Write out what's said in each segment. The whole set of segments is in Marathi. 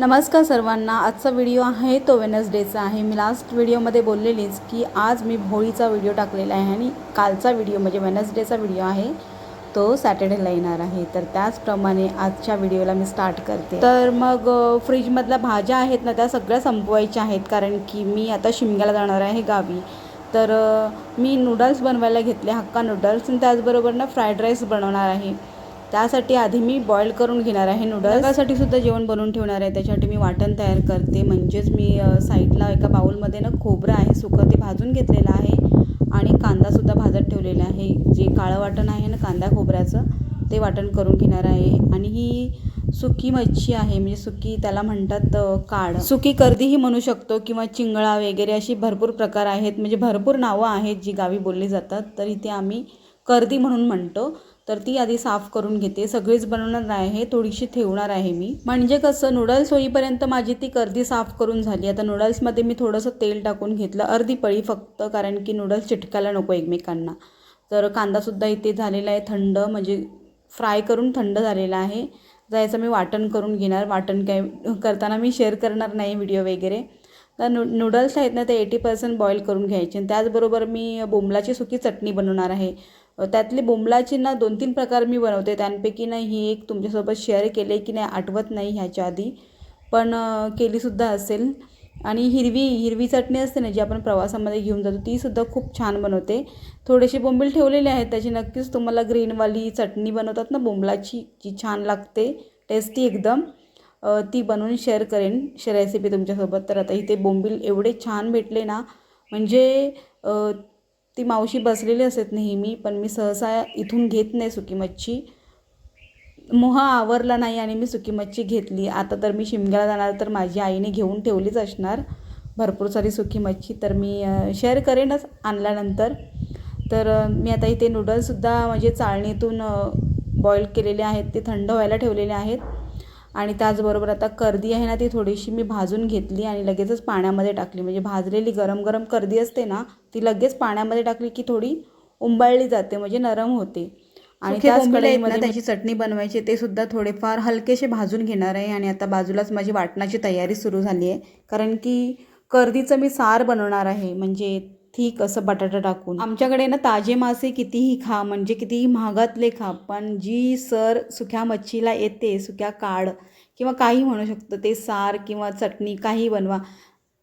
नमस्कार सर्वांना आजचा व्हिडिओ आहे तो वेनसडेचा आहे. मी लास्ट व्हिडिओमध्ये बोललेलीच की आज मी होळीचा व्हिडिओ टाकलेला आहे आणि कालचा व्हिडिओ म्हणजे वेनसडेचा व्हिडिओ आहे तो सॅटर्डेला येणार आहे. तर त्याचप्रमाणे आजच्या व्हिडिओला मी स्टार्ट करते. तर मग फ्रीजमधल्या भाज्या आहेत ना त्या सगळ्या संपवायच्या आहेत. कारण की मी आता शिमग्याला जाणार आहे गावी. तर मी नूडल्स बनवायला घेतले हक्का नूडल्स आणि त्याचबरोबर ना फ्राईड राईस बनवणार आहे. त्यासाठी आधी मी बॉईल करून घेणार आहे नूडल्स त्यासाठी सुद्धा जेवण बनवून ठेवणार आहे. त्याच्यासाठी मी वाटण तयार करते. म्हणजेच मी साईडला एका बाउलमध्ये ना खोबरं आहे सुकं ते भाजून घेतलेलं आहे आणि कांदासुद्धा भाजत ठेवलेला आहे. जे काळं वाटण आहे ना कांदा खोबऱ्याचं ते वाटण करून घेणार आहे. आणि ही सुकी मच्छी आहे म्हणजे सुकी त्याला म्हणतात काड सुकी कर्दीही म्हणू शकतो किंवा चिंगळा वगैरे अशी भरपूर प्रकार आहेत. म्हणजे भरपूर नावं आहेत जी गावी बोलली जातात. तर इथे आम्ही कर्दी म्हणून म्हणतो. तर ती आधी साफ करून घेते. सगळीच बनवणार आहे थोडीशी ठेवणार आहे मी. म्हणजे कसं नूडल्स होईपर्यंत माझी ती अर्धी साफ करून झाली. आता नूडल्समध्ये मी थोडंसं तेल टाकून घेतलं. अर्धी पळी फक्त कारण की नूडल्स चिटकायला नको एकमेकांना. तर कांदासुद्धा इथे झालेला आहे थंड म्हणजे फ्राय करून थंड झालेला आहे. जायचं मी वाटण करून घेणार. वाटण काय करताना मी शेअर करणार नाही व्हिडिओ वगैरे. तर नू नूडल्स आहेत ना ते एटी पर्सेंट बॉईल करून घ्यायचे. आणि त्याचबरोबर मी बोंबलाची सुकी चटणी बनवणार आहे. त्यातली बोंबलाची ना दोन तीन प्रकार मी बनवते. त्यांपैकी ना ही एक तुमच्यासोबत शेअर केले की नाही आठवत नाही ह्याच्या आधी. पण केलीसुद्धा असेल. आणि हिरवी हिरवी चटणी असते ना जी आपण प्रवासामध्ये घेऊन जातो तीसुद्धा खूप छान बनवते. थोडेसे बोंबील ठेवलेले आहेत त्याची नक्कीच तुम्हाला ग्रीनवाली चटणी बनवतात ना बोंबलाची जी छान लागते टेस्टी एकदम. ती बनवून शेअर करेन शे रेसिपी तुमच्यासोबत. तर आता इथे बोंबील एवढे छान भेटले ना म्हणजे ती मावशी बसलेली असत नेहमी पण मी सहसा इथून घेत नाही सुकी मच्छी मोह आवरला नाही आणि मी सुकी मच्छी घेतली. आता तर मी शिमग्याला जाणार तर माझी आईने घेऊन ठेवलीच असणार. भरपूर सारी सुकी मच्छी तर मी शेअर करेनच आणल्यानंतर. तर मी आता इथे नूडल्ससुद्धा म्हणजे चाळणीतून बॉईल केलेले आहेत ते थंड व्हायला ठेवलेले आहेत. आणि त्याचबरोबर आता कर्दी आहे ना ती थोडीशी मी भाजून घेतली आणि लगेचच पाण्यामध्ये टाकली. म्हणजे भाजलेली गरम गरम कर्दी असते ना ती लगेच पाण्यामध्ये टाकली की थोडी उंबाळली जाते म्हणजे नरम होते. आणि सुके त्याच बोंबील आहेत ना, कढईमध्ये त्याची चटणी बनवायची ते सुद्धा थोडेफार हलकेसे भाजून घेणार आहे आणि आता बाजूलाच माझी वाटणाची तयारी सुरू झाली आहे. कारण की कर्दीचं मी सार बनवणार आहे म्हणजे ठीक असं बटाटा टाकून. आमच्याकडे ना ताजे मासे कितीही खा म्हणजे कितीही महागातले खा पण जी सर सुक्या मच्छीला येते सुक्या काड किंवा काही म्हणू शकतो ते सार किंवा चटणी काही बनवा.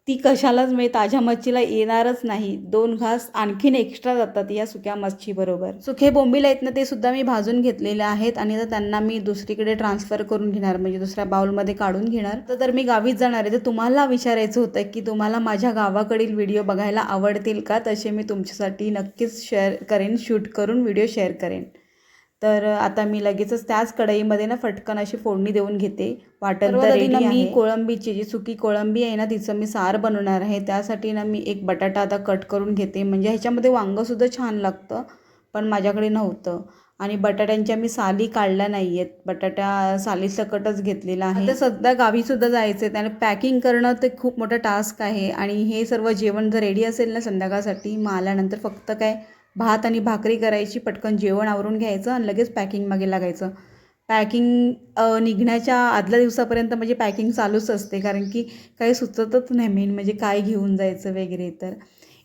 ती कशालाच म्हणजे ताज्या मच्छीला येणारच नाही. दोन घास आणखीन एक्स्ट्रा जातात या सुक्या मच्छीबरोबर सुखे बोंबील आहेत ना ते सुद्धा मी भाजून घेतलेले आहेत आणि आता त्यांना मी दुसरीकडे ट्रान्सफर करून घेणार म्हणजे दुसऱ्या बाउलमध्ये काढून घेणार. तर तर मी गावीच जाणार आहे. तर तुम्हाला विचारायचं होतं की तुम्हाला माझ्या गावाकडील व्हिडिओ बघायला आवडतील का? तसे मी तुमच्यासाठी नक्कीच शेअर करेन शूट करून व्हिडिओ शेअर करेन. तर आता मी लगेचच त्याच कढईमध्ये ना फटकन अशी फोडणी देऊन घेते. वाटण तर ना मी. कोळंबीची जी सुकी कोळंबी आहे ना तिचं मी सार बनवणार आहे. त्यासाठी ना मी एक बटाटा आता कट करून घेते. म्हणजे ह्याच्यामध्ये वांगंसुद्धा छान लागतं पण माझ्याकडे नव्हतं. आणि बटाट्यांच्या मी साली काढल्या नाही आहेत बटाटा साली सकटच घेतलेला आहे. आता सध्या गावीसुद्धा जायचं आहे त्याने पॅकिंग करणं ते खूप मोठं टास्क आहे. आणि हे सर्व जेवण जर रेडी असेल ना संध्याकाळसाठी मग आल्यानंतर फक्त काय भात आणि भाकरी करायची पटकन जेवण आवरून घ्यायचं आणि लगेच पॅकिंग मागे लागायचं. पॅकिंग निघण्याच्या आदल्या दिवसापर्यंत म्हणजे पॅकिंग चालूच असते. कारण की काही सुचतच नाही मेन म्हणजे काय घेऊन जायचं वगैरे तर.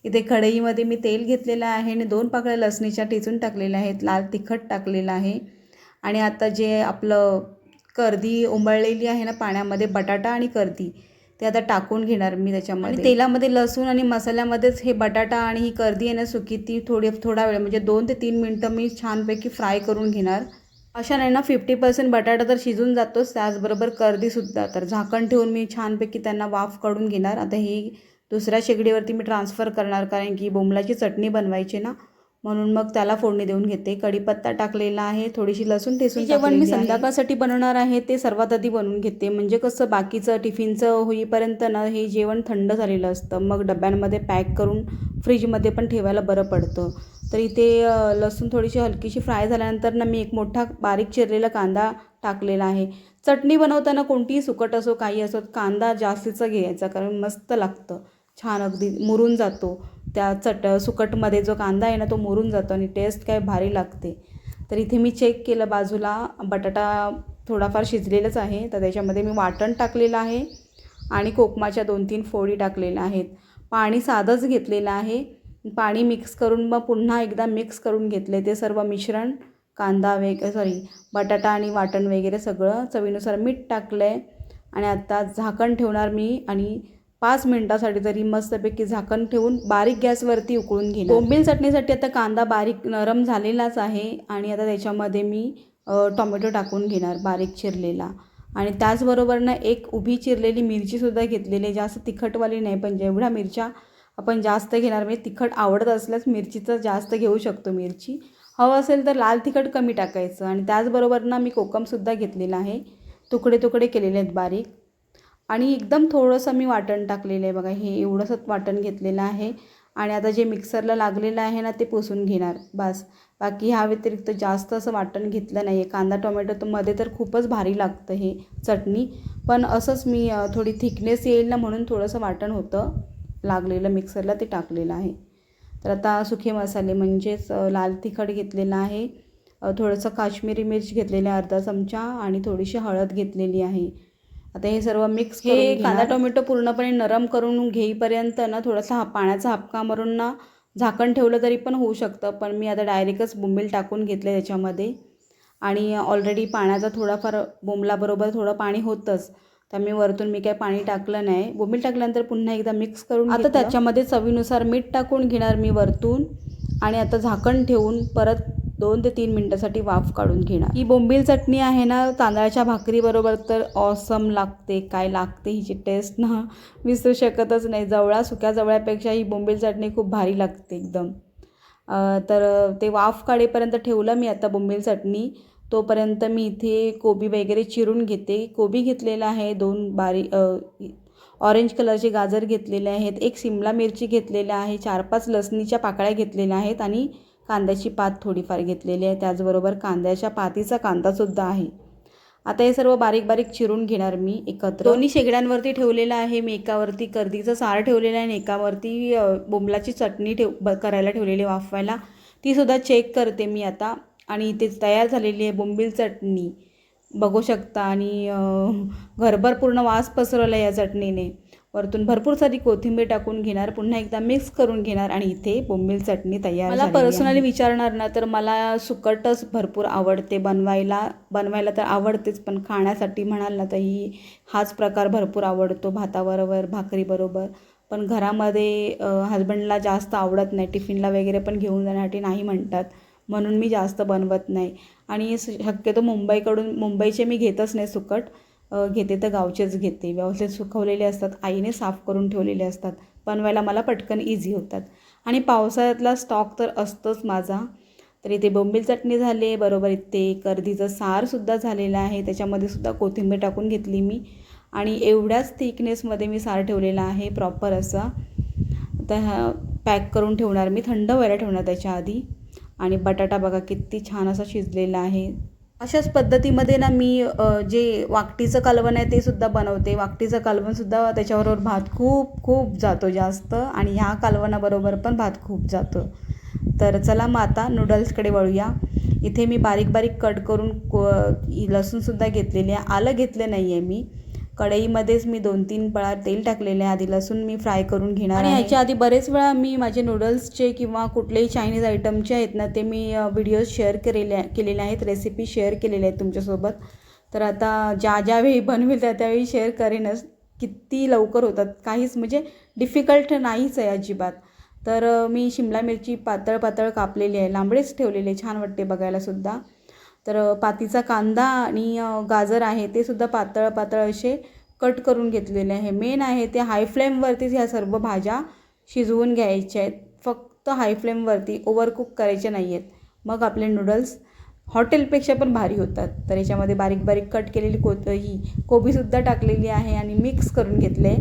इथे कढईमध्ये मी तेल घेतलेलं आहे आणि दोन पाकळ्या लसणीच्या टेचून टाकलेल्या आहेत. लाल तिखट टाकलेलं आहे. आणि आता जे आपलं कर्दी उंबळलेली आहे ना पाण्यामध्ये बटाटा आणि कर्दी. ते आता टाकून घेणार मी त्याच्यामध्ये. तेलामध्ये लसूण आणि मसाल्यामध्येच हे बटाटा आणि ही कर्दी आहे ना सुकी ती थोडी थोडा वेळ म्हणजे दोन ते तीन मिनटं मी छानपैकी फ्राय करून घेणार. अशा नाही ना फिफ्टी पर्सेंट बटाटा तर शिजून जातोच त्याचबरोबर कर्दीसुद्धा तर झाकण ठेवून मी छानपैकी त्यांना वाफ काढून घेणार. आता ही दुसऱ्या शेगडीवरती मी ट्रान्सफर करणार कारण की बोंबलाची चटणी बनवायची ना म्हणून मग त्याला फोडणी देऊन घेते. कढीपत्ता टाकलेला आहे. थोडीशी लसूण ठेचून जेवण मी संध्याकाळसाठी बनवणार आहे. ते सर्वात आधी बनवून घेते. म्हणजे कसं बाकीचं टिफिनचं होईपर्यंत ना हे जेवण थंड झालेलं असतं. मग डब्यांमध्ये पॅक करून फ्रीजमध्ये पण ठेवायला बरं पडतं. तर इथे लसूण थोडीशी हलकीशी फ्राय झाल्यानंतर ना मी एक मोठा बारीक चिरलेला कांदा टाकलेला आहे. चटणी बनवताना कोणतीही सुकट असो काही असो कांदा जास्तीचा घ्यायचा कारण मस्त लागतं. छान अगदी मुरून जातो. त्या चट सुकटमध्ये जो कांदा आहे ना तो मुरून जातो आणि टेस्ट काय भारी लागते. तर इथे मी चेक केलं बाजूला बटाटा थोडाफार शिजलेलंच आहे. तर त्याच्यामध्ये मी वाटण टाकलेलं आहे आणि कोकमाच्या दोन तीन फोडी टाकलेल्या आहेत. पाणी साधंच घेतलेलं आहे. पाणी मिक्स करून मग पुन्हा एकदा मिक्स करून घेतले ते सर्व मिश्रण. कांदा वेग सॉरी बटाटा आणि वाटण वगैरे सगळं चवीनुसार मीठ टाकलं आहे आणि आत्ता झाकण ठेवणार मी आणि पाच मिनटासाठी तरी मस्तपैकी झाकण ठेवून बारीक गॅसवरती उकळून घेईन बोंबील चटणीसाठी आता कांदा बारीक नरम झालेलाच आहे आणि आता त्याच्यामध्ये मी टोमॅटो टाकून घेणार बारीक चिरलेला. आणि त्याचबरोबर ना एक उभी चिरलेली मिरचीसुद्धा घेतलेली आहे. जास्त तिखटवाली नाही पण जेवढ्या मिरच्या आपण जास्त घेणार म्हणजे तिखट आवडत असल्यास मिरचीचं जास्त घेऊ शकतो मिरची. हवं असेल तर लाल तिखट कमी टाकायचं. आणि त्याचबरोबर ना मी कोकमसुद्धा घेतलेला आहे. तुकडे तुकडे केलेले आहेत बारीक. आणि एकदम थोडंसं मी वाटण टाकलेलं आहे बघा हे एवढंसं वाटण घेतलेलं आहे. आणि आता जे मिक्सरला लागलेलं आहे ना ते पुसून घेणार बस. बाकी ह्या व्यतिरिक्त जास्त असं वाटण घेतलं नाही आहे कांदा टोमॅटो तर मध्ये तर खूपच भारी लागतं हे चटणी. पण असंच मी थोडी थिकनेस येईल ना म्हणून थोडंसं वाटण होतं. लागलेलं मिक्सरला ते टाकलेलं आहे. तर आता सुखे मसाले म्हणजेच लाल तिखट घेतलेलं आहे. थोडंसं काश्मीरी मिर्च घेतलेलं आहे अर्धा चमचा. आणि थोडीशी हळद घेतलेली आहे. आता हे सर्व मिक्स हे कांदा टोमॅटो पूर्णपणे नरम करून घेईपर्यंत ना थोडासा हा पाण्याचा हापका मारून ना झाकण ठेवलं तरी पण होऊ शकतं. पण मी आता डायरेक्टच बोंबील टाकून घेतलं त्याच्यामध्ये. आणि ऑलरेडी पाण्याचा थोडाफार बोंबलाबरोबर थोडं पाणी होतंच. त्यामुळे वरतून मी काय पाणी टाकलं नाही. बोंबील टाकल्यानंतर पुन्हा एकदा मिक्स करून आता त्याच्यामध्ये चवीनुसार मीठ टाकून घेणार मी वरतून. आणि आता झाकण ठेवून परत दोन ते तीन मिनटासाठी वाफ काढून घेणार. ही बोंबील चटणी आहे ना तांदळाच्या भाकरीबरोबर तर ऑसम लागते. काय लागते हिची टेस्ट ना विसरू शकतच नाही. जवळा सुक्या जवळ्यापेक्षा ही बोंबील चटणी खूप भारी लागते एकदम. तर ते वाफ काढेपर्यंत ठेवलं मी आता बोंबील चटणी. तोपर्यंत मी इथे कोबी वगैरे चिरून घेते. कोबी घेतलेला आहे दोन बारी ऑरेंज कलरचे गाजर घेतलेले आहेत. एक सिमला मिरची घेतलेल्या आहे. चार पाच लसणीच्या पाकळ्या घेतलेल्या आहेत आणि कांद्याची पात थोडीफार घेतलेली आहे. त्याचबरोबर कांद्याच्या पातीचा कांदासुद्धा आहे. आता हे सर्व बारीक बारीक चिरून घेणार मी एकत्र. दोन्ही शेगड्यांवरती ठेवलेलं आहे. मी एकावरती कर्दीचं सार ठेवलेलं आहे आणि एकावरती बोंबलाची चटणी ठेव ब करायला ठेवलेली आहे वाफवायला. तीसुद्धा चेक करते मी आता. आणि इथे तयार झालेली आहे बोंबील चटणी. बघू शकता आणि घरभर पूर्ण वास पसरवला या चटणीने. वरतून भरपूर सारी कोथिंबीर टाकून घेणार पुन्हा एकदा मिक्स करून घेणार आणि इथे बोंबील चटणी तयार मला पर्सनली विचारणार ना तर मला सुकटच भरपूर आवडते बनवायला. बनवायला तर आवडतेच पण खाण्यासाठी म्हणाल ना तर ही हाच प्रकार भरपूर आवडतो भाताबरोबर भाकरीबरोबर पण घरामध्ये हजबंडला जास्त आवडत नाही टिफिनला वगैरे पण घेऊन जाण्यासाठी नाही म्हणतात. म्हणून मी जास्त बनवत नाही. आणि शक्यतो मुंबईकडून मुंबईचे मी घेतच नाही सुकट. घेते तर गावचेच घेते. व्यवस्थित सुकवलेले असतात. आईने साफ करून ठेवलेले असतात. बनवायला मला पटकन इझी होतात. आणि पावसाळ्यातला स्टॉक तर असतोच माझा. तर इथे बोंबील चटणी झाले बरोबर इथे कर्दीचं सारसुद्धा झालेलं आहे. त्याच्यामध्ये सुद्धा कोथिंबीर टाकून घेतली मी. आणि एवढ्याच थिकनेसमध्ये मी सार ठेवलेला आहे प्रॉपर असा. तर हा पॅक करून ठेवणार मी. थंड व्हायला ठेवणार त्याच्या आधी. आणि बटाटा बघा किती छान असा शिजलेला आहे. अशाच पद्धतीमध्ये ना मी जे वाकटीचं कालवण आहे ते सुद्धा बनवते. वाकटीचं कालवणसुद्धा त्याच्याबरोबर भात खूप खूप जातो जास्त आणि ह्या कालवणाबरोबर पण भात खूप जातो. तर चला मग आता नूडल्सकडे वळूया. इथे मी बारीक बारीक कट करून को लसूणसुद्धा घेतलेली आहे. आलं घेतलं नाही आहे मी. कढईमध्येच मी दोन तीन पळा तेल टाकलेले आहे आधी लसूण मी फ्राय करून घेणार आणि ह्याच्या आधी बरेच वेळा मी माझे नूडल्सचे किंवा कुठलेही चायनीज आयटमचे आहेत ना ते मी व्हिडिओज शेअर केलेले केलेले आहेत रेसिपी शेअर केलेल्या आहेत तुमच्यासोबत. तर आता ज्या ज्यावेळी बनवेल त्या त्यावेळी शेअर करेनच किती लवकर होतात काहीच म्हणजे डिफिकल्ट नाहीच आहे अजिबात. तर मी शिमला मिरची पातळ पातळ कापलेली आहे. लांबडेच ठेवलेले छान वाटते बघायला सुद्धा. तर पातीचा कांदा आणि गाजर आहे ते सुद्धा पातळ पातळ असे कट करून घेतलेले आहे. मेन आहे ते हाय फ्लेमवरतीच ह्या सर्व भाज्या शिजवून घ्यायच्या आहेत. फक्त हाय फ्लेमवरती ओव्हरकुक करायच्या नाही आहेत मग आपले नूडल्स हॉटेलपेक्षा पण भारी होतात. तर याच्यामध्ये बारीक बारीक कट केलेली कोत ही कोबीसुद्धा टाकलेली आहे आणि मिक्स करून घेतले.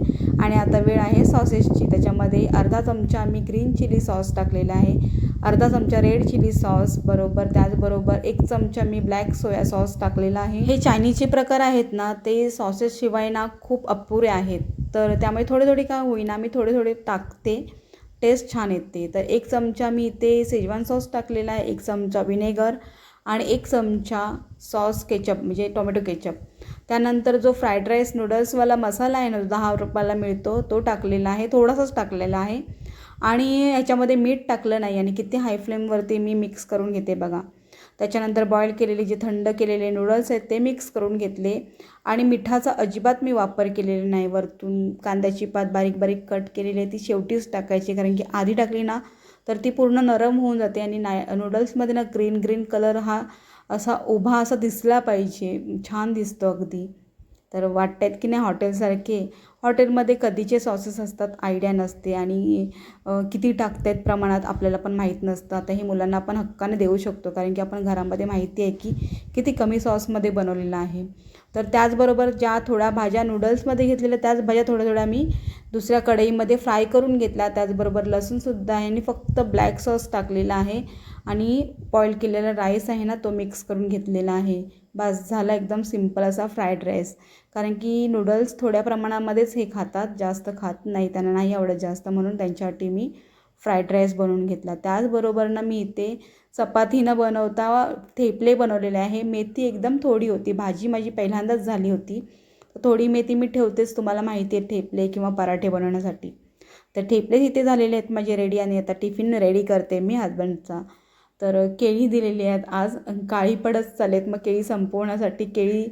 आणि आता वेळ आहे सॉसेसची. त्याच्यामध्ये अर्धा चमचा मी ग्रीन चिली सॉस टाकलेला आहे. अर्धा चमचा रेड चिली सॉस बरोबर. त्याचबरोबर एक चमचा मी ब्लॅक सोया सॉस टाकलेला आहे. हे चायनीजचे प्रकार आहेत ना ते सॉसेसशिवाय ना खूप अपुरे आहेत. तर त्यामुळे थोडे थोडे का होईना मी थोडे थोडे टाकते. टेस्ट छान येते. तर एक चमचा मी इथे शेजवान सॉस टाकलेला आहे. एक चमचा व्हिनेगर आणि एक चमचा सॉस केचप म्हणजे टोमॅटो केचप. त्यानंतर जो फ्राईड राईस नूडल्सवाला मसाला आहे ना दहा रुपयाला मिळतो तो टाकलेला आहे थोडासाच टाकलेला आहे. आणि ह्याच्यामध्ये मीठ टाकलं नाही आणि किती हाय फ्लेमवरती मी मिक्स करून घेते बघा. त्याच्यानंतर बॉईल केलेले जे थंड केलेले नूडल्स आहेत ते मिक्स करून घेतले. आणि मिठाचा अजिबात मी वापर केलेला नाही वरतून. कांद्याची पात बारीक बारीक कट केलेली आहे ती शेवटीच टाकायची. कारण की आधी टाकली ना तर ती पूर्ण नरम होऊन जाते आणि नाय नूडल्समध्ये ना ग्रीन ग्रीन कलर हा असा उभा असा दिसला पाहिजे. छान दिसतो अगदी. तर वाटत आहेत की नाही हॉटेलसारखे? हॉटेलमध्ये कधीचे सॉसेस असतात आयडिया नसते आणि किती टाकतात प्रमाणात आपल्याला पण माहीत नसतं. आता हे मुलांना आपण हक्काने देऊ शकतो कारण की आपण घरामध्ये माहिती आहे की किती कमी सॉसमध्ये बनवलेलं आहे. तर त्याचबरोबर ज्या थोड्या भाज्या नूडल्समध्ये घेतलेल्या त्याच भाज्या थोड्या थोड्या मी दुसऱ्या कढईमध्ये फ्राय करून घेतला त्याचबरोबर लसूणसुद्धा आहे आणि फक्त ब्लॅक सॉस टाकलेला आहे. आणि बॉईल केलेला राईस आहे ना तो मिक्स करून घेतलेला आहे. बस झाला एकदम सिंपल असा फ्राईड राईस कारण की नूडल्स थोड्या प्रमाणामध्येच हे खातात जास्त खात नाही. त्यांना नाही आवडत जास्त म्हणून त्यांच्यासाठी मी फ्राईड राईस बनवून घेतला. त्याचबरोबर ना मी इथे चपाती न बनवता थेपले बनवलेले आहे. मेथी एकदम थोडी होती. भाजी माझी पहिल्यांदाच झाली होती. थोडी मेथी मी ठेवतेच तुम्हाला माहिती आहे ठेपले किंवा पराठे बनवण्यासाठी. तर ठेपले तिथे झालेले आहेत माझे रेडी आणि आता टिफिन रेडी करते मी हजबंडचा तर केळी दिलेली आहेत. आज काळी पडत चालेत मग केळी संपवण्यासाठी केळी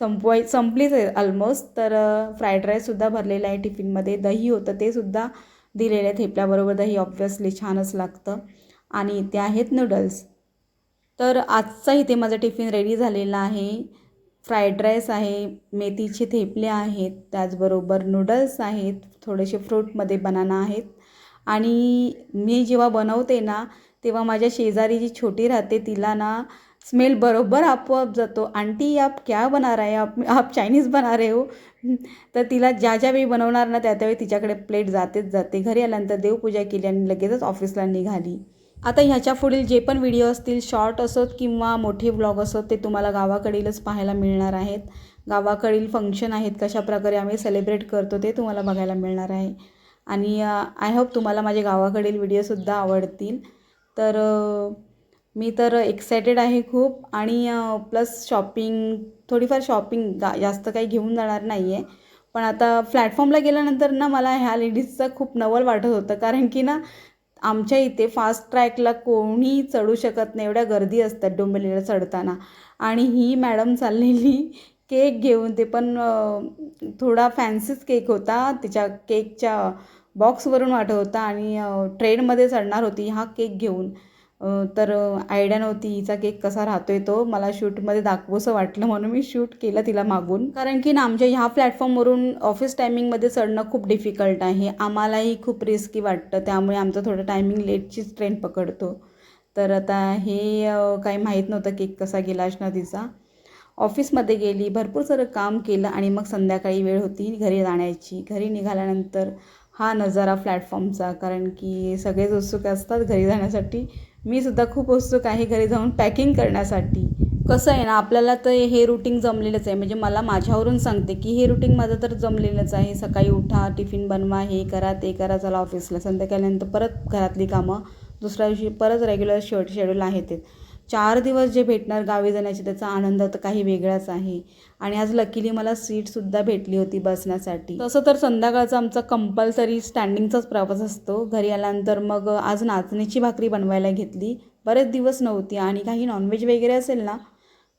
संपवाय संपलीच आहे ऑलमोस्ट तर फ्राईड राईससुद्धा भरलेला आहे टिफिनमध्ये दही होतं ते सुद्धा दिलेलं आहे थेपल्याबरोबर. दही ऑब्व्हियसली छानच लागतं. आणि इथे आहेत नूडल्स तर आजचा इथे माझा टिफिन रेडी झालेला आहे. फ्राईड राईस आहे मेथीचे थेपले आहेत त्याचबरोबर नूडल्स आहेत थोडेसे फ्रूटमध्ये बनाना आहेत. आणि मी जेव्हा बनवते ना तेव्हा माझ्या शेजारी जी छोटी राहते तिला ना स्मेल बरोबर आपोआप जातो. आंटी आप क्या बना रहे हो? आप आप चायनीज बना रहे हो? तर तिला ज्या ज्यावेळी बनवणार ना त्या त्यावेळी तिच्याकडे प्लेट जातेच जाते. घरी आल्यानंतर देवपूजा केली आणि लगेचच ऑफिसला निघाली. आता ह्याच्या पुढील जे पण व्हिडिओ असतील शॉर्ट असोत किंवा मोठे ब्लॉग असोत ते तुम्हाला गावाकडीलच पाहायला मिळणार आहेत. गावाकडील फंक्शन आहेत कशा प्रकारे आम्ही सेलिब्रेट करतो ते तुम्हाला बघायला मिळणार आहे. आणि आय होप तुम्हाला माझे गावाकडील व्हिडिओसुद्धा आवडतील. तर मी तर एक्सायटेड आहे खूप आणि प्लस शॉपिंग थोडीफार शॉपिंग गा जास्त काही घेऊन जाणार नाही आहे पण आता प्लॅटफॉर्मला गेल्यानंतर ना मला ह्या लेडीजचं खूप नवल वाटत होतं. कारण की ना आमच्या इथे फास्ट ट्रॅकला कोणी चढू शकत नाही. एवढ्या गर्दी असतात डोंबिवलीला चढताना. आणि ही मॅडम चाललेली केक घेऊन ते पण थोडा फॅन्सीच केक होता. तिच्या केकच्या बॉक्सवरून वाटत होता आणि ट्रेनमध्ये चढणार होती हा केक घेऊन. तर आयडिया नव्हती हिचा केक कसा राहतोय तो. मला शूटमध्ये दाखवूसं वाटलं म्हणून मी शूट केलं तिला मागून. कारण की ना आमच्या ह्या प्लॅटफॉर्मवरून ऑफिस टायमिंगमध्ये चढणं खूप डिफिकल्ट आहे. आम्हालाही खूप रिस्की वाटतं. त्यामुळे आमचं थोडं टायमिंग लेटचीच ट्रेन पकडतो. तर आता हे काही माहीत नव्हतं केक कसा गेला असणार तिचा. ऑफिसमध्ये गेली भरपूर सारं काम केलं आणि मग संध्याकाळी वेळ होती घरी जाण्याची. घरी निघाल्यानंतर हा नजारा प्लॅटफॉर्मचा. कारण की सगळेच उत्सुक असतात घरी जाण्यासाठी. मी सुद्धा खूप उत्सुक आहे घरी जाऊन पॅकिंग करण्यासाठी. कसं आहे ना आपल्याला तर हे रुटीन जमलेलंच आहे. म्हणजे मला माझ्यावरून सांगते की हे रुटीन माझं तर जमलेलंच आहे. सकाळी उठा टिफिन बनवा हे करा ते करा चला ऑफिसला संध्याकाळनंतर परत घरातली कामं. दुसऱ्या दिवशी परत रेग्युलर शेड शेड्यूल आहे ते. चार दिवस जे भेटणार गावी जाण्याचे त्याचा आनंद तर काही वेगळाच आहे. आणि आज लकीली मला सीटसुद्धा भेटली होती बसण्यासाठी. तसं तर संध्याकाळचा आमचा कंपल्सरी स्टँडिंगचाच प्रवास असतो. घरी आल्यानंतर मग आज नाचणीची भाकरी बनवायला घेतली. बरेच दिवस नव्हती आणि काही नॉनव्हेज वगैरे असेल ना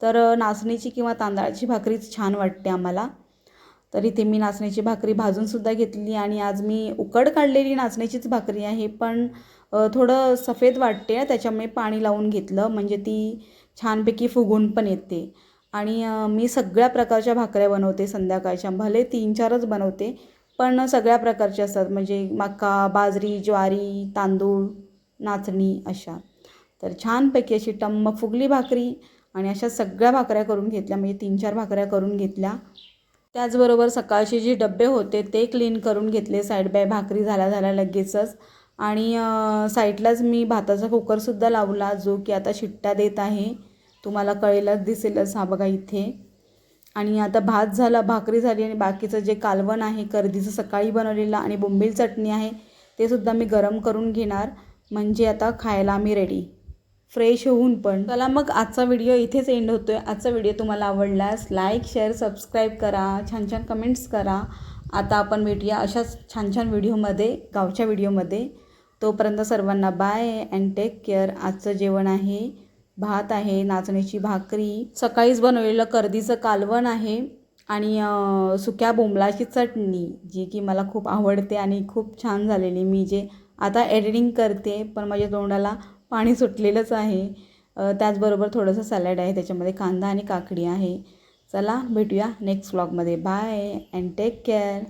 तर नाचणीची किंवा तांदळाची भाकरीच छान वाटते आम्हाला. तर इथे मी नाचण्याची भाकरी भाजूनसुद्धा घेतली आणि आज मी उकड काढलेली नाचण्याचीच भाकरी आहे पण थोडं सफेद वाटते त्याच्यामुळे पाणी लावून घेतलं. म्हणजे ती छानपैकी फुगून पण येते. आणि मी सगळ्या प्रकारच्या भाकऱ्या बनवते संध्याकाळच्या. भले तीन चारच बनवते पण सगळ्या प्रकारच्या असतात. म्हणजे मका बाजरी ज्वारी तांदूळ नाचणी अशा. तर छानपैकी अशी टम्म फुगली भाकरी आणि अशा सगळ्या भाकऱ्या करून घेतल्या. म्हणजे तीन चार भाकऱ्या करून घेतल्या. त्याचबरोबर सकाळचे जे डबे होते ते क्लीन करून घेतले. साईड बाय भाकरी झाल्या झाल्या लगेचच. आणि साईडलाच मी भाताचा कुकरसुद्धा लावला जो की आता शिट्ट्या देत आहे. तुम्हाला कळेलच दिसेलच हा बघा इथे. आणि आता भात झाला भाकरी झाली आणि बाकीचं जे कालवण आहे कर्दीचं सकाळी बनवलेलं आणि बोंबील चटणी आहे ते सुद्धा मी गरम करून घेणार. म्हणजे आता खायला आम्ही रेडी फ्रेश होऊन पण. चला मग आजचा व्हिडिओ इथेच एंड होतो आहे आजचा व्हिडिओ तुम्हाला आवडल्यास लाईक शेअर सबस्क्राईब करा. छान छान कमेंट्स करा. आता आपण भेटूया अशाच छान छान व्हिडिओमध्ये गावच्या व्हिडिओमध्ये तोपर्यंत सर्वांना बाय अँड टेक केअर. आजचं जेवण आहे भात आहे नाचण्याची भाकरी सकाळीच बनवलेलं कर्दीचं कालवण आहे आणि सुक्या बोंबलाची चटणी जी की मला खूप आवडते आणि खूप छान झालेली. मी जे आता एडिटिंग करते पण माझ्या तोंडाला पाणी सुटलेलंच आहे. त्याचबरोबर थोडंसं सॅलड आहे त्याच्यामध्ये कांदा आणि काकडी आहे. चला भेटूया नेक्स्ट व्लॉगमध्ये बाय अँड टेक केअर.